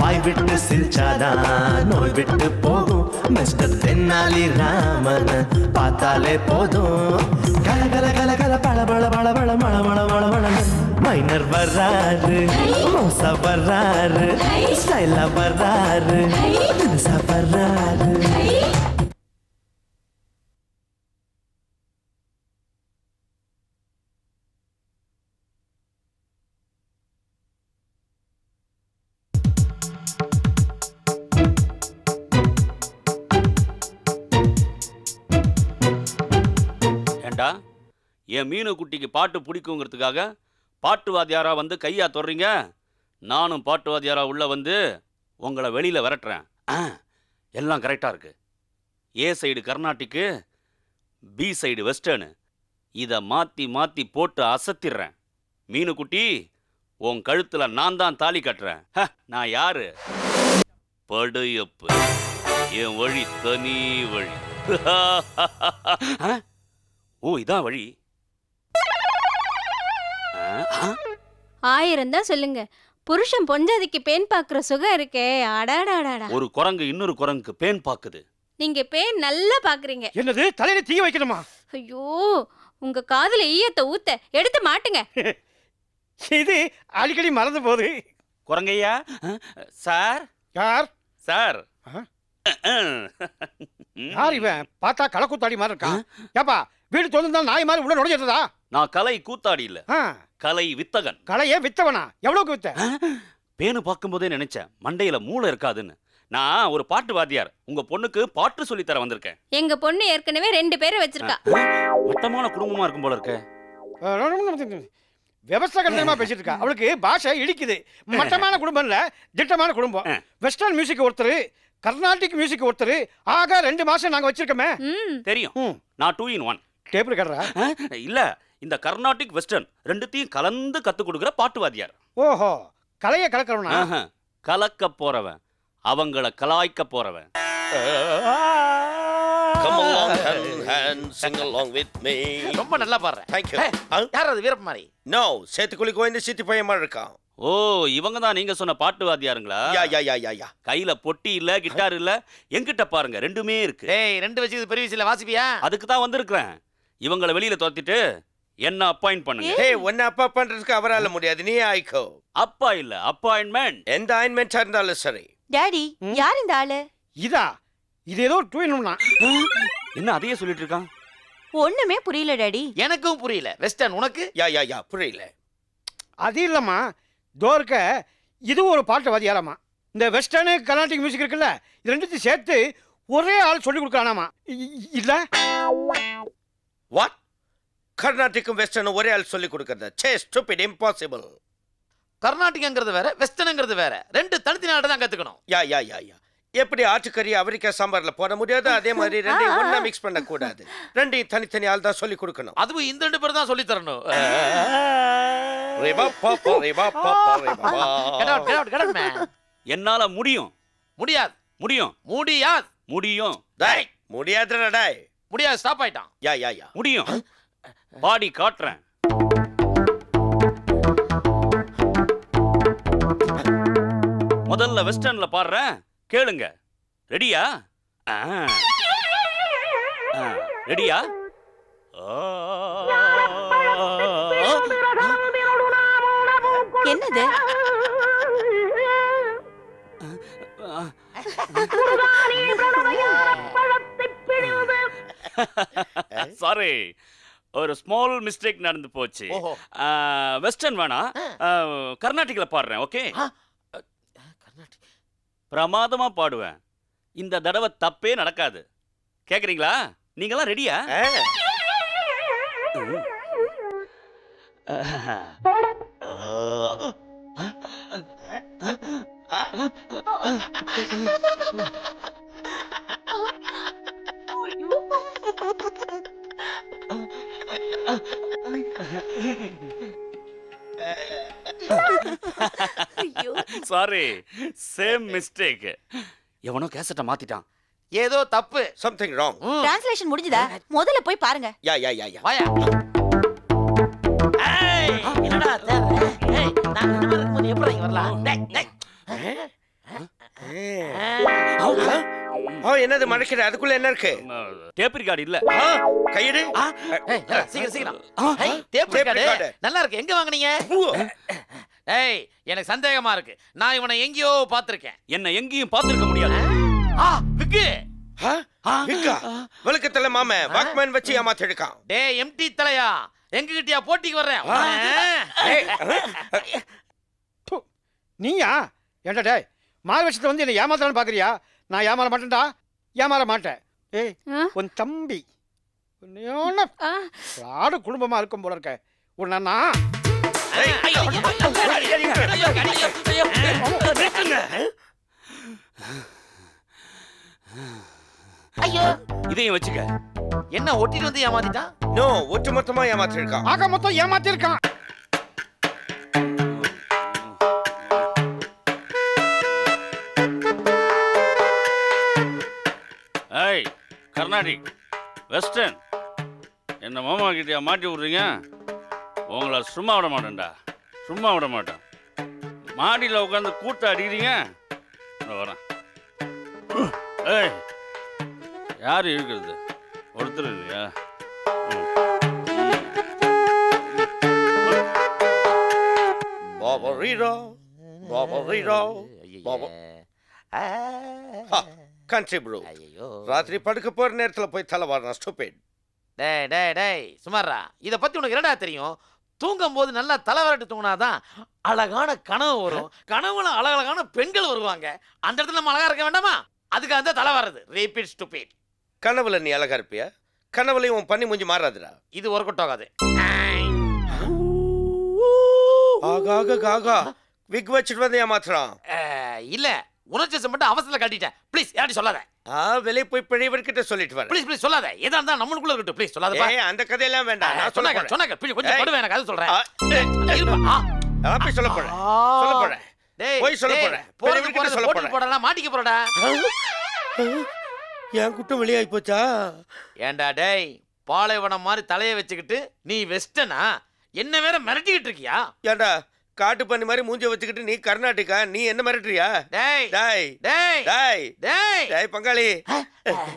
வாய் விட்டு சிரிச்சாதான் நோய் விட்டு போகும். மிஸ்டர் தென்னாலி ராமன பார்த்தாலே போதும். கல கல கல கல பள பள பள பள மள மள மள மள மைனர் வர்றாரு மோசா வர்றாரு ஸ்டைலா வர்றாரு வர்றாரு ஏண்டா என் மீனு குட்டிக்கு பாட்டு பிடிக்குங்கிறதுக்காக பாட்டுவாத்தியாரா வந்து கையா தொடுறீங்க? நானும் பாட்டுவாத்தியாரா உள்ள வந்து உங்களை வெளியில் விரட்டுறேன். ஆ, எல்லாம் கரெக்டா இருக்கு. ஏ சைடு கர்நாட்டிக்கு பி சைடு வெஸ்டர்னு இதை மாத்தி மாத்தி போட்டு அசத்திடுறேன். மீனு குட்டி உன் கழுத்துல நான் தான் தாலி கட்டுறேன். ஹ, நான் யாரு? படையப்பு. என் வழி தனி வழி. ஓ இதான் வழி. ஆ, ஆ, ஆயிரம் தான் சொல்லுங்க. புருஷன் பொஞ்சாதிக்கு பேன் பாக்குற சுகம் இருக்கே. அடாடாடாடா. ஒரு குரங்கு இன்னொரு குரங்குக்கு பேன் பாக்குது. நீங்க பேன் நல்லா பாக்குறீங்க. என்னது? தலையில தீ வைக்கணுமா? ஐயோ உங்க காதுல ஈயத்தை ஊத்த எடுத்து மாட்டுங்க. இது அடிக்கடி மறந்து போகுது. குரங்கையா? சார்? யார்? சார். ஆ? யார் இவன்? பார்த்தா களக்கூத்தாடி மாதிரி இருக்கான். ஏப்பா வீடு திறந்து நாய் மாதிரி உள்ள நுழைஞ்சிருந்தா நான் கலை கூத்தாடி இல்ல. கலை வித்தகன். களையே வித்தவனா? எவ்வளவுக்கு வித்த? பேனு பார்க்கும்போதே நினைச்சேன் மண்டையில மூளை இருக்காதுன்னு. நான் ஒரு பாட்டு வாத்தியார் உங்க பொண்ணுக்கு பாட்டு சொல்லித் தர வந்திருக்கேன். எங்க பொண்ணு ஏற்கனவே ரெண்டு பேரை வச்சிருக்கா. மொத்தமான குடும்பமா இருக்கும் போல இருக்க. விவசாயமா பேசிட்டு இருக்கா. அவளுக்கு பாஷை இடிக்குது. மட்டமான குடும்பம் இல்ல திட்டமான குடும்பம். ஆ. வெஸ்டர்ன் மியூசிக் ஒருத்தர் கர்நாடிக் மியூசிக் ஒருத்தர் ஆக ரெண்டு மாசம் நாங்க வச்சிருக்கோமே. ம். தெரியும். ம். நான் டூ இன் ஒன் டேப் ரெக்கார்டரா இல்ல இந்த கர்நாடிக் வெஸ்டர்ன் ரெண்டுத்தையும் கலந்து கத்து கொடுக்குற பாட்டு வாத்தியார் ஓஹோ கலையை கலக்கிறவனா? கலக்க போறவன் அவங்கள கலாய்க்க போறவன். Come along sing with me. ரொம்ப நல்லா பாடுறேன். Thank you. யார் அது வீரகுமாரி No, சேத்துக்குழி கோயந்த சித்தி பையன் மாதிரி இருக்கான் ஓ இவங்க தான் நீங்க சொன்ன பாட்டு வாத்தியாருங்களா யா யா யா யா யா. கையில பொட்டி இல்ல கிட்டார் இல்ல என்கிட்ட பாருங்க ரெண்டுமே இருக்கு. டேய் ரெண்டு வச்சு பெரிய விஷயம் வாசிப்பியா? அதுக்கு தான் வந்திருக்கிறேன். இவங்கள வெளியில துரத்திட்டு என்ன அப்பாயிண்ட் பண்ணுங்க? ஹே உன்னை அப்பா பண்றதுக்கு அவரால முடியாது. நீ ஆயிக்கோ. அப்பா இல்ல அப்பாயின்மெண்ட் எந்த ஆயின்மெண்டா இருந்தாலும் சரி. டாடி யார் இந்த ஆளு? இதா? இது ஏதோ டூ இன்னா என்ன அதையே சொல்லிட்டு இருக்கான்? ஒண்ணுமே புரியல டாடி எனக்கும் புரியல. வெஸ்டர்ன் உனக்கு? யா யா யா புரியல. அது இல்லம்மா. தோர்க்க இது ஒரு பாட்டு வாதியாராமா இந்த வெஸ்டர்னு கர்நாடிக் மியூசிக் இருக்குல்ல இது ரெண்டுத்தையும் சேர்த்து ஒரே ஆள் சொல்லி இ- இல்ல? வாட் கர்நாடிக்கும் வெஸ்டர்னும் ஒரே ஆள் சொல்லி கொடுக்கறது. சே ஸ்டூபிட் இம்பாசிபிள் கர்நாடிகங்கிறது வேற வெஸ்டர்னுங்கிறது வேற. ரெண்டு தனித்தனி ஆட்டம் தான் கத்துக்கணும். யா யா யா யா. எப்படி ஆட்டுக்கறி அவரிக்கா சாம்பார்ல போட முடியாது அதே மாதிரி ரெண்டையும் ஒண்ணா மிக்ஸ் பண்ண கூடாது ரெண்டையும் தனித்தனி ஆள் தான் சொல்லி கொடுக்கணும். அதுவும் இந்த ரெண்டு பேரும் தான் சொல்லி தரணும். என்னால முடியும். முடியாது. முடியும். முடியாது. முடியும். டேய் முடியாதுடா டேய். முடியாது ஸ்டாப் ஆயிட்டான். யா யா யா. முடியும். பாடி காட்டுறேன். முதல்ல வெஸ்டர்ன்ல பாடுறேன். கேளுங்க. ரெடியா ஆ. ஆ, ரெடியா. என்னது? சாரி ஒரு ஸ்மால் மிஸ்டேக் நடந்து போச்சு. ஓஹோ. வெஸ்டர்ன் வேணாம் கர்நாடிக்ல பாடுறேன் ஓகே? ஆ. பிரமாதமா பாடுவேன். இந்த தடவை தப்பே நடக்காது. கேக்குறீங்களா? நீங்களாம் ரெடியா ஆ. சாரி சேம் மிஸ்டேக் எவனோ கேசட்டை மாத்திட்டான். ஏதோ தப்பு. Something wrong. டிரான்ஸ்லேஷன் முடிஞ்சுதா? முதல்ல போய் பாருங்க. யா யா யா யா வாயா. ஏய், என்னடா தேவை? ஏய், நான் இந்த மாதிரி இருக்கும்போது எப்படி வரலாம்? டேய், டேய். ஆ என்னது மறைக்கிற? அதுக்குள்ள என்ன இருக்கு? டேப் ரெக்கார்டு இல்ல. கையெடு. சீக்கிரம் சீக்கிரம். டேப். ரெக்கார்டு. நல்லா இருக்கு. எங்க வாங்குனீங்க? ஏய் எனக்கு சந்தேகமா இருக்கு. நான் இவனை எங்கேயோ பார்த்திருக்கேன். என்ன எங்கேயும் பார்த்திருக்க முடியாது. ஆ விக்கு. ஆ, விக்கா? வெளுக்கத்துல மாம வாக்மேன் வச்சு ஏமாத்தி எடுக்கான் டேய் எம்டி தலையா? எங்க கிட்டயா போட்டிக்கு வர்றேன்? நீயா? ஏன்டா டேய் மாறு வந்து என்னை ஏமாத்தலான்னு பார்க்குறியா நான் ஏமாற மாட்டேன்டா ஏமாற மாட்டேன் ஏய்? உன் தம்பி ஆடு குடும்பமா இருக்கும் போல இருக்க உன்னை நான் ஏய், ஐயோ, ஐயோ இதையும் வச்சுக்க என்ன ஒட்டிட்டு வந்து ஏமாத்திட்டான் நோ ஒட்டு மொத்தமா ஏமாத்தி இருக்கான் ஆக மொத்தம் ஏமாத்திருக்கான் கர்நாடிக் வெஸ்டர்ன். என்ன மாமா கிட்டயா மாட்டி விட்றீங்க? உங்களை சும்மா விட மாட்டேன்டா. சும்மா விட மாட்டேன். மாடியில் உட்காந்து கூட்ட அடிக்கிறீங்க? நான் வரேன். ஏய் யார் இருக்கிறது? ஒருத்தர் இல்லையா? ம். பாபா ரீரோ பாபா ப்ரோ ஐயோ ராத்திரி படுக்க போற நேரத்துல போய் தலை வாரணம் ஸ்டூபிட் டேய் டேய் டேய் சுமாரா இத பத்தி உனக்கு என்னடா தெரியும்? தூங்கும் போது நல்லா தலைவரட்டு தூங்கினாதான் அழகான கனவு வரும். கனவுல அழகழகான பெண்கள் வருவாங்க. அந்த இடத்துல நம்ம அழகா இருக்க வேண்டாமா? அதுக்கு அந்த தலை வர்றது. ரிப்பீட் ஸ்டூபிட் கனவுல நீ அழகா இருப்பியா? கனவுலையும் உன் பண்ணி மூஞ்சி மாறாதுடா. இது ஒர்க் அவுட் ஆகாது. ஆகாக காகா. விக் வச்சுட்டு வந்து ஏமாத்துறான். இல்ல. உணர்ச்சி மட்டும் அவசரத்துல காட்டிட்டேன் ப்ளீஸ் யார்ட்டி சொல்லாத. வெளியே போய் பெரியவர்கிட்ட சொல்லிட்டு வரேன் ப்ளீஸ் ப்ளீஸ் சொல்லாத. எதா இருந்தா நம்மளுக்குள்ள இருக்கட்டும். ப்ளீஸ் சொல்லாதப்பா. ஏய் அந்த கதையெல்லாம் வேண்டாம். நான் சொல்ல சொன்னாங்க சொன்னாங்க ப்ளீஸ் கொஞ்சம். படுவேன் எனக்கு அது சொல்றேன். சொல்ல போறேன். சொல்ல போறேன். டேய், போய் சொல்லப் டேய், போறேன். போறது பெரியவர்கிட்ட போறது சொல்லப் போட்டு. போடலாம் மாட்டிக்க போறடா. என் குட்டம் வெளியாகி போச்சா? ஏன்டா டேய் பாலைவனம் மாதிரி தலையை வச்சுக்கிட்டு நீ வெஸ்டனா? என்ன வேற மிரட்டிக்கிட்டு இருக்கியா? ஏன்டா காட்டு பண்ணி மாதிரி மூஞ்ச வச்சுக்கிட்டு நீ கர்நாடகா நீ என்ன மிரட்டுறியா? டேய் டாய் டேய் டாய் டேய். டாய் பங்காளி.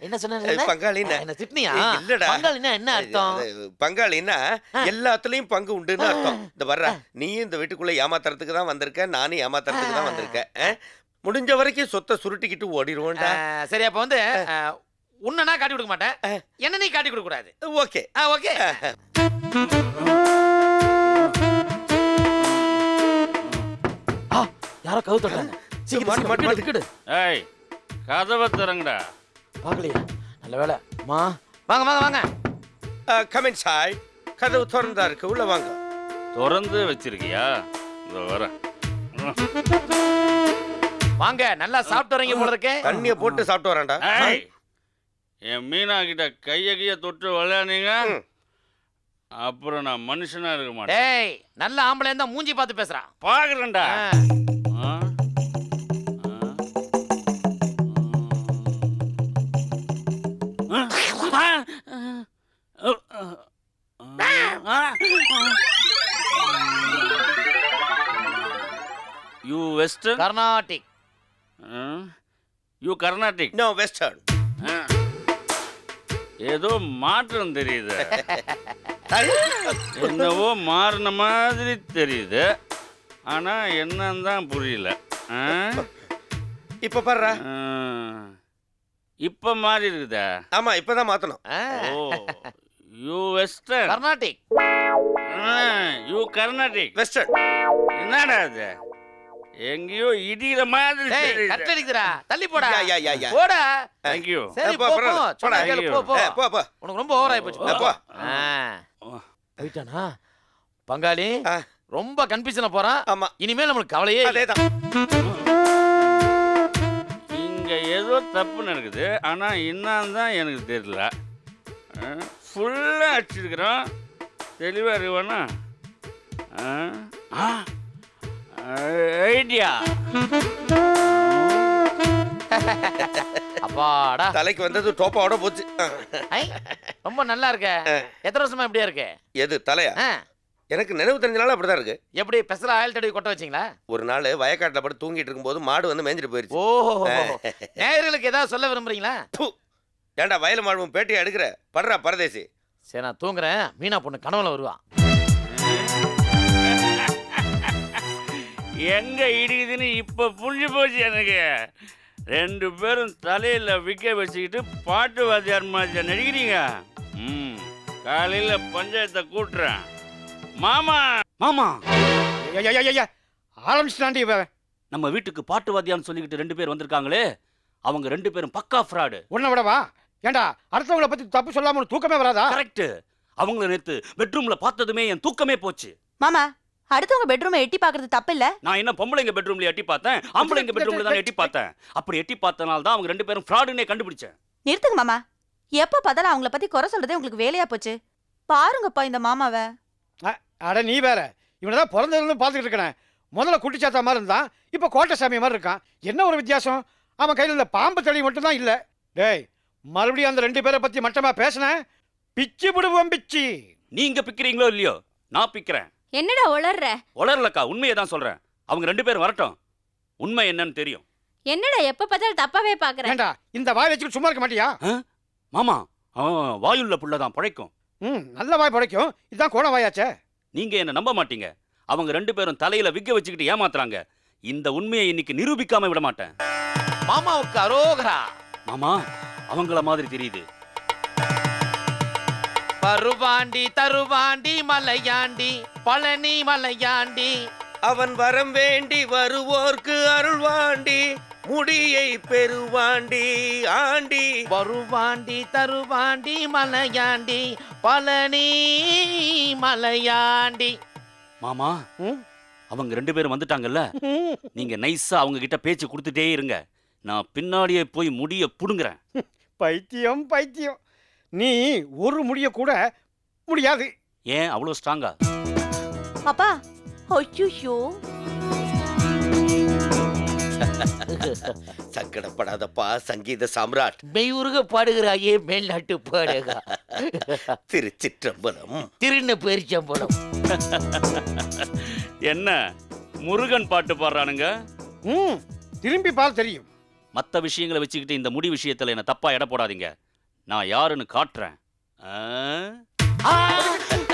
என்ன சொன்ன ஏய், பங்காளின்னா என்ன? திட்டினியா? இல்லடா. பங்காளின்னா என்ன அர்த்தம்? அது, பங்காளின்னா எல்லாத்துலயும் பங்கு உண்டுன்னு அர்த்தம். இந்த வர்ற நீயும் இந்த வீட்டுக்குள்ள ஏமாத்துறதுக்கு தான் வந்திருக்க நானும் ஏமாத்துறதுக்கு தான் வந்திருக்கேன்? முடிஞ்ச வரைக்கும் சொத்தை சுருட்டிக்கிட்டு ஓடிடுவோம்டா சரி அப்ப வந்து அஹ், உன்னை நான் காட்டி கொடுக்க மாட்டேன்? என்ன நீ காட்டி கொடுக்க கூடாது? ஓகே. ஓகே. யாரோ கவு தொட்டாங்க. சீக்கிரம் மாட்டு, மாட்டு, ஏய் கதவை திறங்கடா. பார்க்கலையா? நல்ல வேலை. மா. வாங்க வாங்க வாங்க. கமெண்ட் சாய் கதவு திறந்தா இருக்கு. உள்ள வாங்க. திறந்து வச்சிருக்கியா? இந்த வரேன் ம். வாங்க நல்லா சாப்பிட்டு வரீங்க போல இருக்கே. தண்ணிய போட்டு சாப்பிட்டு வரேன்டா. ஏய் என் மீனா கிட்ட கைய கைய தொட்டு விளையாடுனீங்க. அப்புறம் நான் மனுஷனா இருக்க மாட்டேன். நல்ல ஆம்பளை இருந்தா மூஞ்சி பார்த்து பேசுறான் பாக்குறேன்டா you western Carnatic you Carnatic no western ஆ. ஏதோ மாற்றம் தெரியுது. என்னவோ மாறின மாதிரி தெரியுது. ஆனா என்னன்னு தான் புரியல. ஆ? இப்ப பாருடா. ஆ. இப்ப மாறி இருக்குதா ஆமா இப்பதான் மாத்தணும். ஓ you western Carnatic you Carnatic western என்னடா இது? எங்கேயோ இடிக்கிற மாதிரி கட் அடிக்குதுடா. தள்ளி போடா. யா, யா, யா, யா. போடா. தேங்க்யூ சரி போ, போ போடா. போ போ. போ போ. உனக்கு ரொம்ப ஓவர் ஆயி போச்சு. போ. ஆ. போயிட்டானா? பங்காளி ஆ. ரொம்ப கன்ஃபியூஷன்ல போறான். ஆமா. இனிமேல் நம்மளுக்கு கவலையே இல்ல. அதேதான். இங்க ஏதோ தப்பு நடக்குது ஆனா என்னன்னு தான் எனக்கு தெரியல. ஃபுல்லா அடிச்சிருக்கிறோம். தெளிவா இருக்குவானா? ஆ? ஐடியா. அப்பாடா. தலைக்கு வந்தது டோப்பாவோட போச்சு. ஐ, ரொம்ப நல்லா இருக்க. எத்தனை வருஷமா இப்படியா இருக்கு? எது தலையா? ஆ, எனக்கு நினைவு தெரிஞ்சனால அப்படிதான் இருக்கு. எப்படி பெசல ஆயில் தடவி கொட்ட வச்சீங்களா? ஒரு நாள் வயக்காட்டில் படுத்து தூங்கிட்டு இருக்கும்போது மாடு வந்து மேய்ஞ்சிட்டு போயிருச்சு. ஓஹோ. நேயர்களுக்கு ஏதாவது சொல்ல விரும்புறீங்களா. ஏன்டா வயல் மாடுவும் பேட்டியை எடுக்கிற? படுறா பரதேசி. சரி நான் தூங்குறேன். மீனா பொண்ணு கனவுல வருவா. எங்க இடிக்குதுன்னு இப்ப புரிஞ்சு போச்சு எனக்கு. ரெண்டு பேரும் தலையில விக்க வச்சுக்கிட்டு பாட்டு வாத்தியார் மாதிரி நடிக்கிறீங்க. ம் காலையில பஞ்சாயத்தை கூட்டுறேன். மாமா! மாமா! ஆரம்பிச்சுட்டாண்டி நம்ம வீட்டுக்கு பாட்டு வாத்தியார்னு சொல்லிக்கிட்டு ரெண்டு பேர் வந்திருக்காங்களே அவங்க ரெண்டு பேரும் பக்கா ஃப்ராடு. உன்னை விடவா? ஏண்டா அடுத்தவங்கள பத்தி தப்பு சொல்லாம தூக்கமே வராதா? கரெக்ட் அவங்கள நேத்து பெட்ரூம்ல பார்த்ததுமே என் தூக்கமே போச்சு. மாமா அடுத்தவங்க பெட்ரூமை எட்டி பாக்குறது தப்பு இல்ல நான் என்ன பொம்பளைங்க பெட்ரூம்ல எட்டி பார்த்தேன் ஆம்பளைங்க பெட்ரூம்ல தான் எட்டி பார்த்தேன். அப்படி எட்டி பார்த்தனால தான் அவங்க ரெண்டு பேரும் ஃப்ராடுன்னே கண்டுபிடிச்சேன். நிறுத்துங்க மாமா. எப்ப பார்த்தாலும் அவங்கள பத்தி குறை சொல்றதே உங்களுக்கு வேலையா போச்சு. பாருங்கப்பா இந்த மாமாவை. அட நீ வேற. இவனை தான் பிறந்ததுலேருந்து பார்த்துக்கிட்டு இருக்கேன். முதல்ல குட்டிச்சாத்தா மாதிரி இருந்தான் இப்போ கோட்டை சாமி மாதிரி இருக்கான். என்ன ஒரு வித்தியாசம்? அவன் கையில் இந்த பாம்பு தடி மட்டும்தான் இல்லை. டேய் மறுபடியும் அந்த ரெண்டு பேரை பற்றி மட்டமா பேசினேன் பிச்சு விடுவோம் பிச்சி. நீங்க பிக்கிறீங்களோ இல்லையோ நான் பிக்கிறேன். என்னடா உளர்ற? உளரலக்கா உண்மையை தான் சொல்றேன். அவங்க ரெண்டு பேரும் வரட்டும். உண்மை என்னன்னு தெரியும். என்னடா எப்ப பார்த்தாலும் தப்பாவே பாக்குற ஏண்டா இந்த வாய் வச்சுட்டு சும்மா இருக்க மாட்டியா? மாமா அவன் வாயுள்ள புள்ளதான் பழைக்கும். ம் நல்ல வாய் படைக்கும் இதுதான் கோண வாயாச்சே. நீங்க என்ன நம்ப மாட்டீங்க? அவங்க ரெண்டு பேரும் தலையில விக்க வச்சுக்கிட்டு ஏமாத்துறாங்க. இந்த உண்மையை இன்னைக்கு நிரூபிக்காம விட மாட்டேன். மாமாவுக்கு அரோகரா. மாமா அவங்கள மாதிரி தெரியுது. பருவாண்டி தருவாண்டி மலையாண்டி பழனி மலையாண்டி. அவன் வரம் வேண்டி வருவோர்க்கு அருள்வாண்டி முடியை பெறுவாண்டி ஆண்டி. வருவாண்டி தருவாண்டி மலையாண்டி பழனி மலையாண்டி. மாமா? அவங்க ரெண்டு பேரும் வந்துட்டாங்கல்ல? நீங்க நைஸா அவங்க கிட்ட பேச்சு கொடுத்துட்டே இருங்க. நான் பின்னாடியே போய் முடிய புடுங்குறேன். பைத்தியம் பைத்தியம். நீ ஒரு முடிய கூட முடியாது. ஏன் அவ்வளோ ஸ்ட்ராங்கா அப்பா ஐயோ சங்கடப்படாதப்பா சங்கீத சாம்ராட். மெய்யுருக பாடுகிறாயே மேல்நாட்டு பாடுகா. திருச்சிற்றம்பலம். திருண்ண பேரிச்சம்பலம் என்ன முருகன் பாட்டு பாடுறானுங்க? ம் திரும்பி பார் தெரியும். மற்ற விஷயங்களை வச்சுக்கிட்டு இந்த முடி விஷயத்துல என்ன தப்பா எடை போடாதீங்க. நான் யாருன்னு காட்டுறேன். ஆ?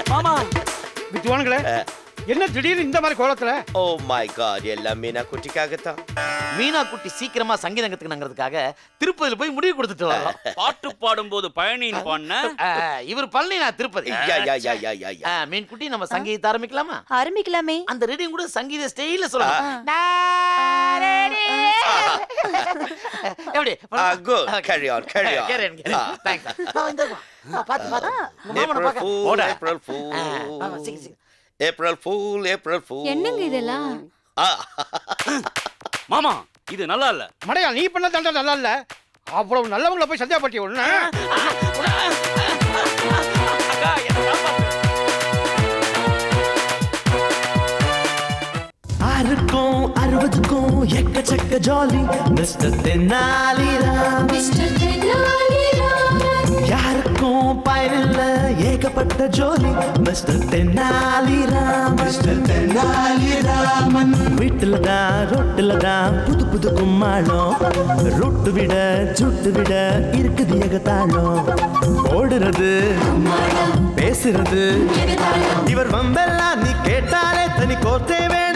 மாமா வித்துவானுங்களே என்ன திடீர்னு இந்த மாதிரி கோலத்துல ஓ மை காட் எல்லாம் மீனா குட்டிக்காகத்தான் மீனா குட்டி சீக்கிரமா சங்கீதங்கத்துக்கு நங்கிறதுக்காக திருப்பதியில போய் முடிவு கொடுத்துட்டு வரோம் பாட்டு பாடும்போது பழனின்னு பாடின இவர் பழனி நான் திருப்பதி மீன் குட்டி நம்ம சங்கீதத்தை ஆரம்பிக்கலாமா ஆரம்பிக்கலாமே அந்த ரீடிங் கூட சங்கீத ஸ்டைல சொல்லலாம் எப்படி Ah, good. Carry on, carry on. Carry on, carry on. Ah. Thanks. ஆ, இந்த வா. ஆ, பாத்து, பாத்து. மாமனை பாக்க. ஓட. வா, வா, சீக்கிரம், சீக்கிரம். April Fool, April Fool. என்னங்க இதெல்லாம்? மாமா இது நல்லா இல்ல மடையா நீ பண்ண தண்டை நல்லா இல்ல அவ்வளவு நல்லவங்கள போய் சந்தேகப்பட்டி ஒண்ணு. ஆறுக்கும் அறுபதுக்கும் எக்கச்சக்க ஜாலி மிஸ்டர் தென்னாலிராம் யாருக்கும் பயனில்ல ஏகப்பட்ட ஜோலி மிஸ்டர் தென்னாலிராம் மிஸ்டர் தென்னாலிராமன். வீட்டுல தான் ரொட்டுல தான் புது புது கும்மாளம். ரொட்டு விட சுட்டு விட இருக்குது ஏகத்தாளம். ஓடுறது பேசுறது. இவர் வம்பெல்லாம் நீ கேட்டாலே தனி கோர்த்தே வேணுமடா